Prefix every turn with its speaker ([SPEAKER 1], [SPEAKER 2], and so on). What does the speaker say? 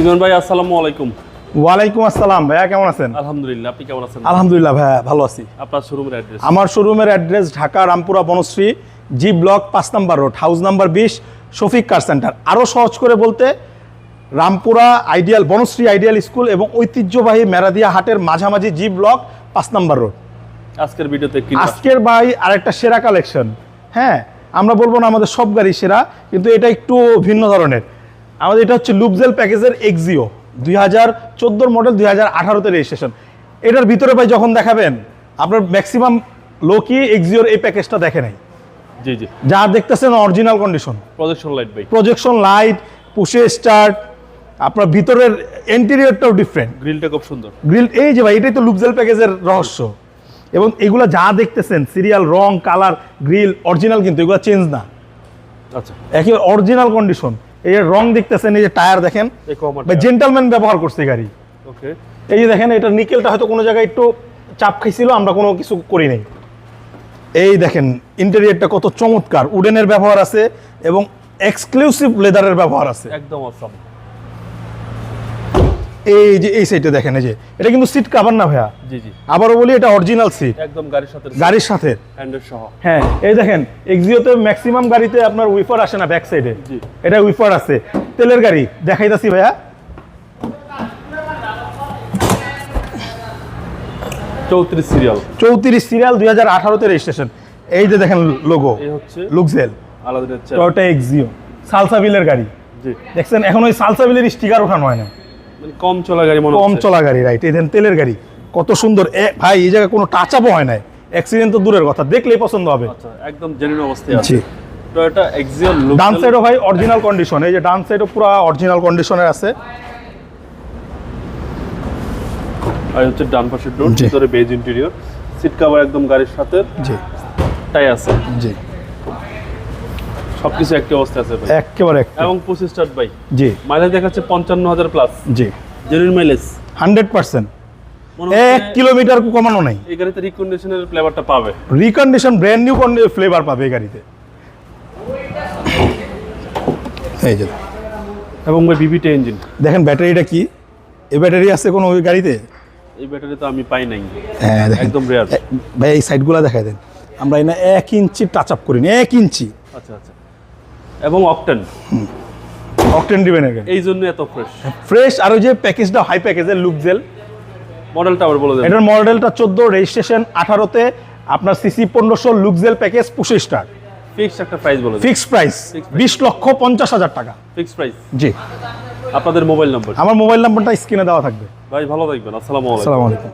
[SPEAKER 1] ইমরান ভাই আসসালামু আলাইকুম।
[SPEAKER 2] ওয়ালাইকুম আসসালাম ভাইয়া কেমন আছেন?
[SPEAKER 1] আলহামদুলিল্লাহ আপনি কেমন আছেন?
[SPEAKER 2] আলহামদুলিল্লাহ ভাইয়া ভালো আছি।
[SPEAKER 1] আপনার শোরুমের অ্যাড্রেস
[SPEAKER 2] আমার শোরুমের address Dhaka Rampura Banasree G block পাঁচ নাম্বার রোড হাউস নাম্বার বিশ শফিক কার সেন্টার আরও সহজ করে বলতে Rampura ideal Banasree ideal school এবং ঐতিহ্যবাহী মেরাদিয়া হাটের মাঝামাঝি জি ব্লক পাঁচ নাম্বার রোড
[SPEAKER 1] আজকের ভিডিওতে
[SPEAKER 2] আজকের ভাই আরেকটা সেরা কালেকশন হ্যাঁ আমরা বলব না আমাদের সব গাড়ি সেরা কিন্তু এটা একটু ভিন্ন ধরনের। আমাদের এটা হচ্ছে লুপজেল প্যাকেজের এক্সিও দুই হাজার চোদ্দোর মডেল দুই হাজার আঠারোতে রেজিস্ট্রেশন এটার ভিতরে ভাই যখন দেখাবেন আপনার ম্যাক্সিমাম লোকই এক্সিওর এই প্যাকেজটা দেখে নাই।
[SPEAKER 1] জি জি।
[SPEAKER 2] যা দেখতেছেন অরিজিনাল কন্ডিশন
[SPEAKER 1] প্রজেকশন লাইট ভাই।
[SPEAKER 2] প্রজেকশন লাইট পুষে স্টার্ট আপনার ভিতরের ইন্টেরিয়রটাও ডিফারেন্ট
[SPEAKER 1] গ্রিলটা খুব সুন্দর।
[SPEAKER 2] গ্রিল এই যে ভাই এটাই তো লুপজেল প্যাকেজের রহস্য। এবং এগুলো যা দেখতেছেন সিরিয়াল রং কালার গ্রিল অরিজিনাল কিন্তু এগুলো চেঞ্জ না।
[SPEAKER 1] আচ্ছা।
[SPEAKER 2] একেবারে অরিজিনাল কন্ডিশন এই যে রং দেখতেছেন এই যে টায়ার দেখেন জেন্টালম্যান ব্যবহার করছে গাড়ি।
[SPEAKER 1] ওকে
[SPEAKER 2] এই যে দেখেন এটা নিকেলটা হয়তো কোনো জায়গায় একটু চাপ খাইছিল আমরা কোনো কিছু করি নাই। এই দেখেন ইন্টেরিয়রটা কত চমৎকার। উডেনের ব্যবহার আছে এবং এক্সক্লুসিভ লেদারের ব্যবহার আছে।
[SPEAKER 1] একদম অসম
[SPEAKER 2] এই যে এই সাইডে দেখেন এই যে। এটা কিন্তু সিট কাভার না ভাইয়া?
[SPEAKER 1] জি জি।
[SPEAKER 2] আবারও বলি এটা অরিজিনাল সিট
[SPEAKER 1] একদম গাড়ির সাথে
[SPEAKER 2] গাড়ির সাথে।
[SPEAKER 1] হ্যান্ডেল সহ।
[SPEAKER 2] হ্যাঁ এই দেখেন এক্সিওতে ম্যাক্সিমাম গাড়িতে আপনার উইফার আসে না ব্যাক সাইডে
[SPEAKER 1] জি।
[SPEAKER 2] এটা উইফার আছে। তেলের গাড়ি দেখাইতাছি ভাইয়া।
[SPEAKER 1] চৌত্রিশ সিরিয়াল
[SPEAKER 2] চৌত্রিশ সিরিয়াল দুই হাজার আঠারোতে রেজিস্ট্রেশন এই যে দেখেন লোগো
[SPEAKER 1] হচ্ছে
[SPEAKER 2] লুকজেল টয়োটা এক্সিও সালসাবিলের গাড়ি। দেখছেন এখন ওই সালসাবিলের স্টিকার ওঠানো হয় না।
[SPEAKER 1] কম চলা গাড়ি মনে
[SPEAKER 2] কম চলা গাড়ি রাইট এই দেখেন তেলের গাড়ি কত সুন্দর। ভাই এই জায়গায় কোনো টাচ আপও হয় না অ্যাক্সিডেন্ট তো দূরের কথা দেখলেই পছন্দ হবে।
[SPEAKER 1] আচ্ছা একদম জেনুইন অবস্থায় আছে।
[SPEAKER 2] জি।
[SPEAKER 1] টয়োটা এক্সিও লুক
[SPEAKER 2] ডান সাইডও ভাই অরিজিনাল কন্ডিশন এই যে ডান সাইডও পুরো অরিজিনাল কন্ডিশনের আছে।
[SPEAKER 1] আর হচ্ছে ডান পাশের ডোর। ভিতরে বেজ ইন্টেরিয়র সিট কভার একদম গাড়ির সাথে।
[SPEAKER 2] জি।
[SPEAKER 1] টাই আছে।
[SPEAKER 2] জি।
[SPEAKER 1] সবকিছু একটি অবস্থায় আছে ভাই।
[SPEAKER 2] একেবারে।
[SPEAKER 1] এবং পঁচিশ স্টার্ট বাই
[SPEAKER 2] জি।
[SPEAKER 1] মাইলেজ দেখাচ্ছে পঞ্চান্ন হাজার প্লাস
[SPEAKER 2] জি।
[SPEAKER 1] Genuine mileage.
[SPEAKER 2] Hundred percent.
[SPEAKER 1] মনে
[SPEAKER 2] এক
[SPEAKER 1] হচ্ছে
[SPEAKER 2] কিলোমিটার কমানো নাই।
[SPEAKER 1] এই গাড়িতে রিকন্ডিশনের ফ্লেভারটা পাবে।
[SPEAKER 2] রিকন্ডিশন ব্র্যান্ড নিউ ফ্লেভার পাবে এই গাড়িতে। এই যে।
[SPEAKER 1] এবং ভাই বিবিটি ইঞ্জিন
[SPEAKER 2] দেখেন ব্যাটারিটা কি? এই ব্যাটারি আছে কোনো ওই গাড়িতে?
[SPEAKER 1] এই ব্যাটারি তো আমি পাই নাই।
[SPEAKER 2] হ্যাঁ
[SPEAKER 1] একদম রেয়ার
[SPEAKER 2] ভাই এই সাইডগুলো দেখাই দেন। আমরা এনে এক ইঞ্চি টাচ আপ করিনি এক ইঞ্চি।
[SPEAKER 1] আচ্ছা আচ্ছা। এবং অকটেন।
[SPEAKER 2] অকটেন দিবেন এখানে
[SPEAKER 1] এই জন্য এত ফ্রেশ
[SPEAKER 2] ফ্রেশ আর ওই যে প্যাকেজটা হাই প্যাকেজের লুক জেল
[SPEAKER 1] মডেলটা আবার বলে দেন।
[SPEAKER 2] এটার মডেলটা চোদ্দ রেজিস্ট্রেশন আঠারোতে। আপনার সিসি পনেরোশো লুকজেল প্যাকেজ পুষে স্টার্ট
[SPEAKER 1] ফিক্সড একটা প্রাইস বলে দেন।
[SPEAKER 2] ফিক্স প্রাইস বিশ লক্ষ পঞ্চাশ হাজার টাকা।
[SPEAKER 1] ফিক্সড প্রাইস
[SPEAKER 2] জি।
[SPEAKER 1] আপনাদের মোবাইল নাম্বার
[SPEAKER 2] আমার মোবাইল নাম্বারটা স্ক্রিনে দেওয়া থাকবে।
[SPEAKER 1] ভাই ভালো থাকবেন। আসসালামু আলাইকুম।
[SPEAKER 2] আসসালামু আলাইকুম।